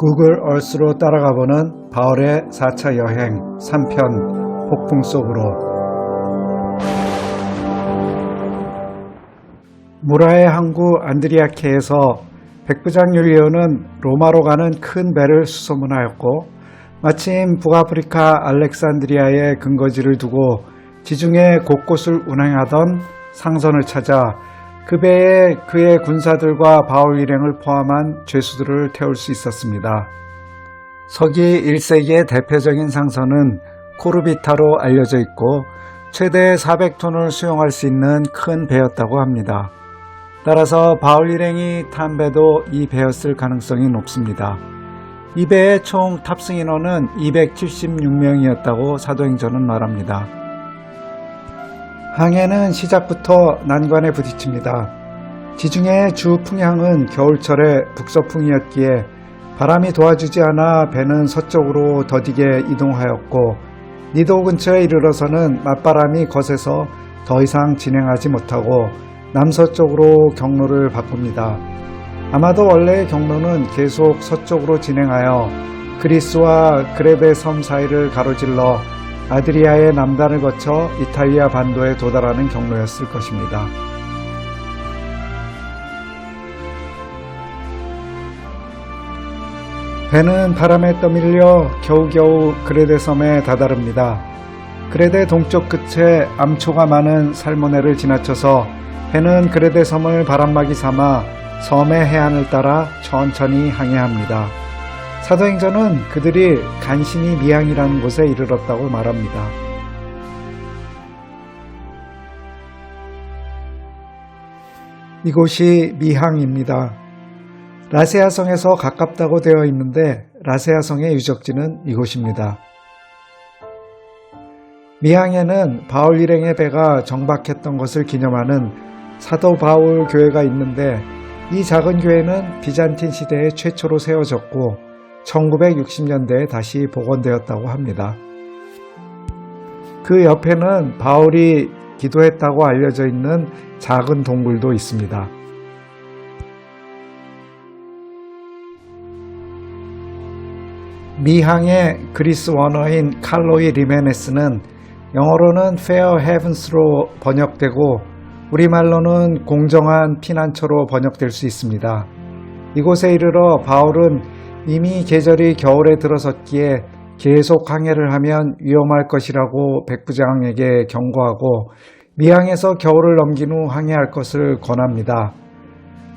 구글 얼스로 따라가보는 바울의 4차 여행 3편 폭풍 속으로. 무라의 항구 안드리아케에서 백부장 율리오는 로마로 가는 큰 배를 수소문하였고 마침 북아프리카 알렉산드리아에 근거지를 두고 지중해 곳곳을 운행하던 상선을 찾아 그 배에 그의 군사들과 바울 일행을 포함한 죄수들을 태울 수 있었습니다. 서기 1세기의 대표적인 상선은 코르비타로 알려져 있고 최대 400톤을 수용할 수 있는 큰 배였다고 합니다. 따라서 바울 일행이 탄 배도 이 배였을 가능성이 높습니다. 이 배의 총 탑승 인원은 276명이었다고 사도행전은 말합니다. 항해는 시작부터 난관에 부딪힙니다. 지중해 주 풍향은 겨울철에 북서풍이었기에 바람이 도와주지 않아 배는 서쪽으로 더디게 이동하였고 니도 근처에 이르러서는 맞바람이 거세서 더 이상 진행하지 못하고 남서쪽으로 경로를 바꿉니다. 아마도 원래의 경로는 계속 서쪽으로 진행하여 그리스와 그레데 섬 사이를 가로질러 아드리아의 남단을 거쳐 이탈리아 반도에 도달하는 경로였을 것입니다. 배는 바람에 떠밀려 겨우겨우 그레데 섬에 다다릅니다. 그레데 동쪽 끝에 암초가 많은 살모네를 지나쳐서 배는 그레데 섬을 바람막이 삼아 섬의 해안을 따라 천천히 항해합니다. 사도행전은 그들이 간신히 미항이라는 곳에 이르렀다고 말합니다. 이곳이 미항입니다. 라세아 성에서 가깝다고 되어 있는데 라세아 성의 유적지는 이곳입니다. 미항에는 바울 일행의 배가 정박했던 것을 기념하는 사도 바울 교회가 있는데 이 작은 교회는 비잔틴 시대에 최초로 세워졌고 1960년대에 다시 복원되었다고 합니다. 그 옆에는 바울이 기도했다고 알려져 있는 작은 동굴도 있습니다. 미항의 그리스 원어인 칼로이 리메네스는 영어로는 Fair Heavens로 번역되고 우리말로는 공정한 피난처로 번역될 수 있습니다. 이곳에 이르러 바울은 이미 계절이 겨울에 들어섰기에 계속 항해를 하면 위험할 것이라고 백부장에게 경고하고 미항에서 겨울을 넘긴 후 항해할 것을 권합니다.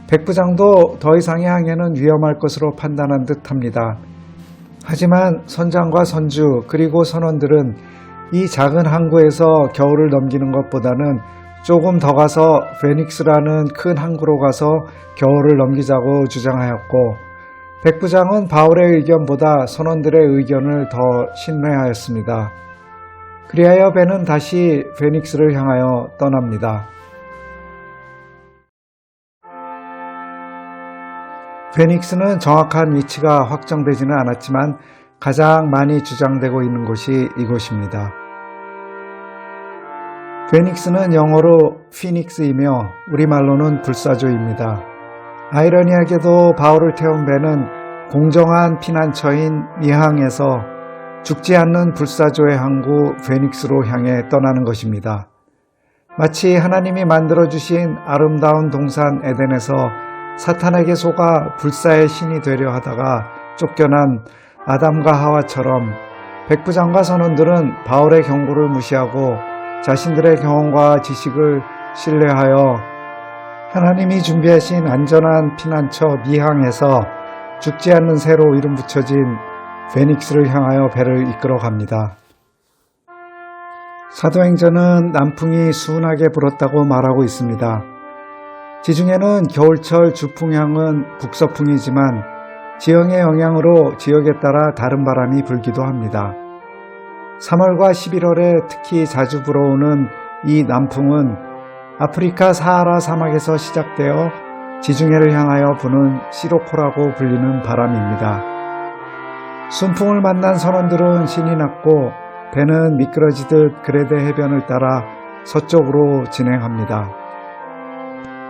백부장도 더 이상의 항해는 위험할 것으로 판단한 듯 합니다. 하지만 선장과 선주 그리고 선원들은 이 작은 항구에서 겨울을 넘기는 것보다는 조금 더 가서 페닉스라는 큰 항구로 가서 겨울을 넘기자고 주장하였고 백 부장은 바울의 의견보다 선원들의 의견을 더 신뢰하였습니다. 그리하여 배는 다시 페닉스를 향하여 떠납니다. 페닉스는 정확한 위치가 확정되지는 않았지만 가장 많이 주장되고 있는 곳이 이곳입니다. 페닉스는 영어로 피닉스이며 우리말로는 불사조입니다. 아이러니하게도 바울을 태운 배는 공정한 피난처인 미항에서 죽지 않는 불사조의 항구 페닉스로 향해 떠나는 것입니다. 마치 하나님이 만들어주신 아름다운 동산 에덴에서 사탄에게 속아 불사의 신이 되려 하다가 쫓겨난 아담과 하와처럼 백부장과 선원들은 바울의 경고를 무시하고 자신들의 경험과 지식을 신뢰하여 하나님이 준비하신 안전한 피난처 미항에서 죽지 않는 새로 이름 붙여진 페닉스를 향하여 배를 이끌어 갑니다. 사도행전은 남풍이 순하게 불었다고 말하고 있습니다. 지중해는 겨울철 주풍향은 북서풍이지만 지형의 영향으로 지역에 따라 다른 바람이 불기도 합니다. 3월과 11월에 특히 자주 불어오는 이 남풍은 아프리카 사하라 사막에서 시작되어 지중해를 향하여 부는 시로코라고 불리는 바람입니다. 순풍을 만난 선원들은 신이 났고 배는 미끄러지듯 그레데 해변을 따라 서쪽으로 진행합니다.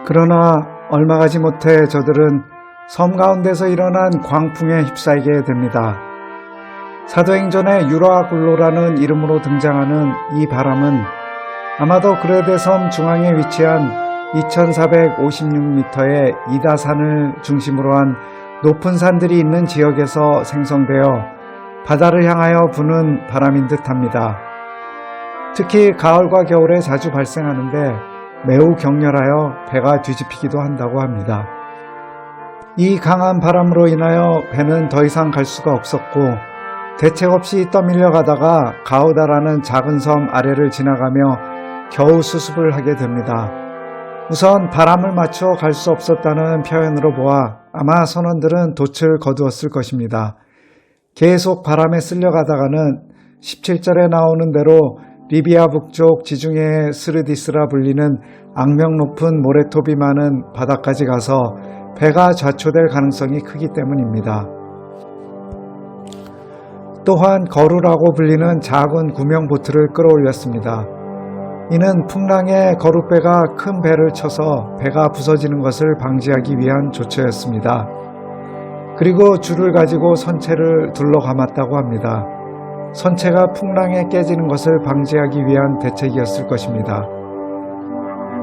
그러나 얼마 가지 못해 저들은 섬 가운데서 일어난 광풍에 휩싸이게 됩니다. 사도행전의 유라굴로라는 이름으로 등장하는 이 바람은 아마도 그레데 섬 중앙에 위치한 2456m의 이다산을 중심으로 한 높은 산들이 있는 지역에서 생성되어 바다를 향하여 부는 바람인 듯 합니다. 특히 가을과 겨울에 자주 발생하는데 매우 격렬하여 배가 뒤집히기도 한다고 합니다. 이 강한 바람으로 인하여 배는 더 이상 갈 수가 없었고 대책 없이 떠밀려 가다가 가우다라는 작은 섬 아래를 지나가며 겨우 수습을 하게 됩니다. 우선 바람을 맞춰 갈 수 없었다는 표현으로 보아 아마 선원들은 돛을 거두었을 것입니다. 계속 바람에 쓸려가다가는 17절에 나오는 대로 리비아 북쪽 지중해 스르디스라 불리는 악명 높은 모래톱이 많은 바다까지 가서 배가 좌초될 가능성이 크기 때문입니다. 또한 거루라고 불리는 작은 구명 보트를 끌어올렸습니다. 이는 풍랑에 거룻배가 큰 배를 쳐서 배가 부서지는 것을 방지하기 위한 조처였습니다. 그리고 줄을 가지고 선체를 둘러 감았다고 합니다. 선체가 풍랑에 깨지는 것을 방지하기 위한 대책이었을 것입니다.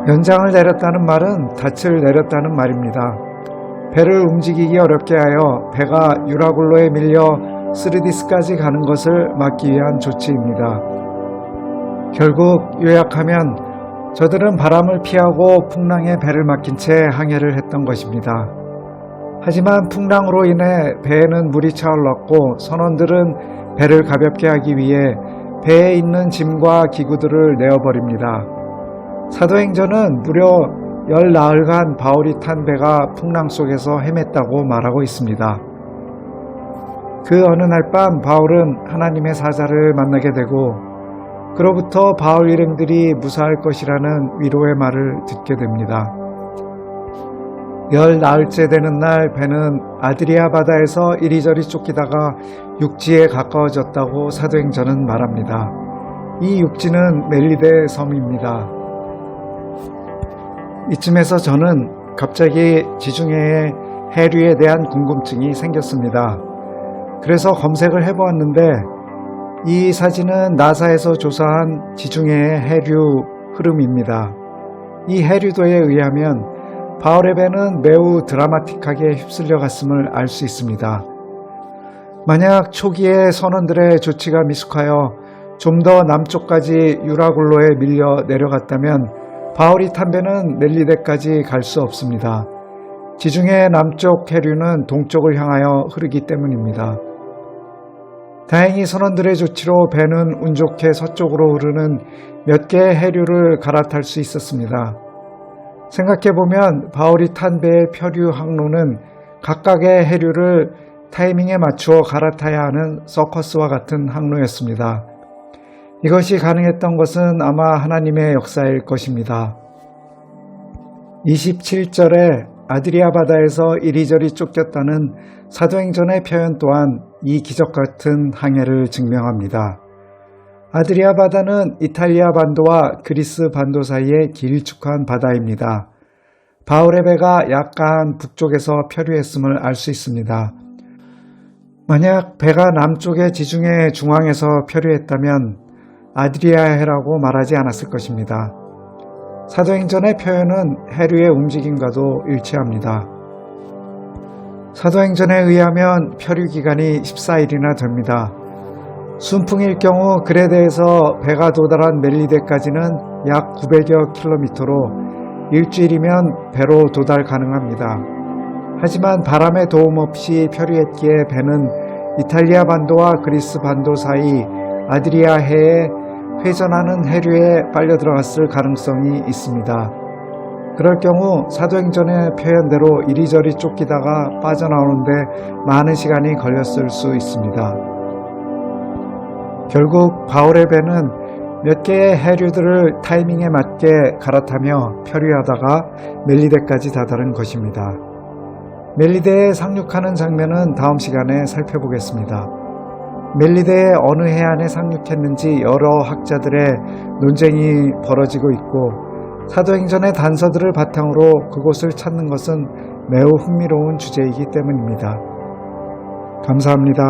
연장을 내렸다는 말은 닻을 내렸다는 말입니다. 배를 움직이기 어렵게 하여 배가 유라굴로에 밀려 스르디스까지 가는 것을 막기 위한 조치입니다. 결국 요약하면 저들은 바람을 피하고 풍랑에 배를 맡긴 채 항해를 했던 것입니다. 하지만 풍랑으로 인해 배에는 물이 차올랐고 선원들은 배를 가볍게 하기 위해 배에 있는 짐과 기구들을 내어버립니다. 사도행전은 무려 열 나흘간 바울이 탄 배가 풍랑 속에서 헤맸다고 말하고 있습니다. 그 어느 날 밤 바울은 하나님의 사자를 만나게 되고 그로부터 바울 일행들이 무사할 것이라는 위로의 말을 듣게 됩니다. 열 나흘째 되는 날 배는 아드리아 바다에서 이리저리 쫓기다가 육지에 가까워졌다고 사도행전은 말합니다. 이 육지는 멜리데 섬입니다. 이쯤에서 저는 갑자기 지중해의 해류에 대한 궁금증이 생겼습니다. 그래서 검색을 해보았는데 이 사진은 나사에서 조사한 지중해의 해류 흐름입니다. 이 해류도에 의하면 배는 매우 드라마틱하게 휩쓸려 갔음을 알 수 있습니다. 만약 초기에 선원들의 조치가 미숙하여 좀 더 남쪽까지 유라굴로에 밀려 내려갔다면 바울이 탄 배는 멜리데까지 갈 수 없습니다. 지중해 남쪽 해류는 동쪽을 향하여 흐르기 때문입니다. 다행히 선원들의 조치로 배는 운 좋게 서쪽으로 흐르는 몇 개의 해류를 갈아탈 수 있었습니다. 생각해보면 바울이 탄 배의 표류 항로는 각각의 해류를 타이밍에 맞추어 갈아타야 하는 서커스와 같은 항로였습니다. 이것이 가능했던 것은 아마 하나님의 역사일 것입니다. 27절에 아드리아 바다에서 이리저리 쫓겼다는 사도행전의 표현 또한 이 기적 같은 항해를 증명합니다. 아드리아 바다는 이탈리아 반도와 그리스 반도 사이의 길쭉한 바다입니다. 바울의 배가 약간 북쪽에서 표류했음을 알 수 있습니다. 만약 배가 남쪽의 지중해 중앙에서 표류했다면 아드리아해라고 말하지 않았을 것입니다. 사도행전의 표현은 해류의 움직임과도 일치합니다. 사도행전에 의하면 표류 기간이 14일이나 됩니다. 순풍일 경우 그레데에서 배가 도달한 멜리데까지는 약 900여 킬로미터로 일주일이면 배로 도달 가능합니다. 하지만 바람의 도움 없이 표류했기에 배는 이탈리아 반도와 그리스 반도 사이 아드리아 해에 회전하는 해류에 빨려 들어갔을 가능성이 있습니다. 그럴 경우 사도행전의 표현대로 이리저리 쫓기다가 빠져나오는데 많은 시간이 걸렸을 수 있습니다. 결국 바울의 배는 몇 개의 해류들을 타이밍에 맞게 갈아타며 표류하다가 멜리데까지 다다른 것입니다. 멜리데에 상륙하는 장면은 다음 시간에 살펴보겠습니다. 멜리데의 어느 해안에 상륙했는지 여러 학자들의 논쟁이 벌어지고 있고 사도행전의 단서들을 바탕으로 그곳을 찾는 것은 매우 흥미로운 주제이기 때문입니다. 감사합니다.